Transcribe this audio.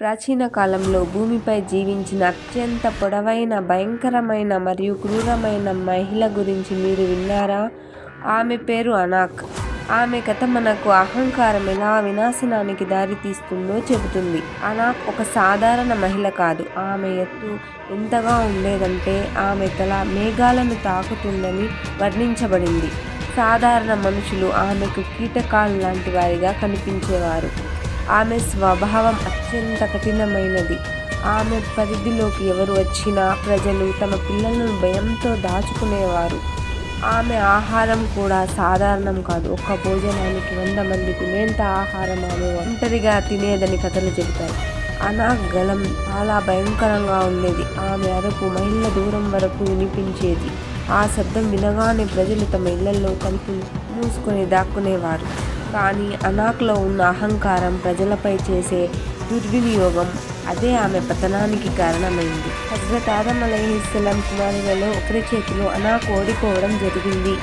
ప్రాచీన కాలంలో భూమిపై జీవించిన అత్యంత పొడవైన భయంకరమైన మరియు క్రూరమైన మహిళ గురించి మీరు విన్నారా? ఆమె పేరు అనాక్. ఆమె కథ మనకు అహంకారం ఎలా వినాశనానికి దారితీస్తుందో చెబుతుంది. అనాక్ ఒక సాధారణ మహిళ కాదు. ఆమె ఎత్తు ఎంతగా ఉండేదంటే ఆమె తల మేఘాలను తాకుతుందని వర్ణించబడింది. సాధారణ మనుషులు ఆమెకు కీటకాలు లాంటి వారిగా కనిపించేవారు. ఆమె స్వభావం అత్యంత కఠినమైనది. ఆమె పరిధిలోకి ఎవరు వచ్చినా ప్రజలు తమ పిల్లలను భయంతో దాచుకునేవారు. ఆమె ఆహారం కూడా సాధారణం కాదు. ఒక్క భోజనానికి వంద మంది తినేంత ఆహారం ఆమె ఒంటరిగా తినేదని కథలు చెబుతారు అనాగలం చాలా భయంకరంగా ఉండేది. ఆమె అరకు మైళ్ళ దూరం వరకు వినిపించేది. ఆ శబ్దం వినగానే ప్రజలు తమ ఇళ్ళలో కలిపి మూసుకొని దాక్కునేవారు. కానీ అనాక్లో ఉన్న అహంకారం ప్రజలపై చేసే దుర్వినియోగం అదే ఆమె పతనానికి కారణమైంది. హజరత్ ఆదం అలైహిస్సలాం కుమారులలో ఒకరి చేతిలో అనాక్ ఓడిపోవడం జరిగింది.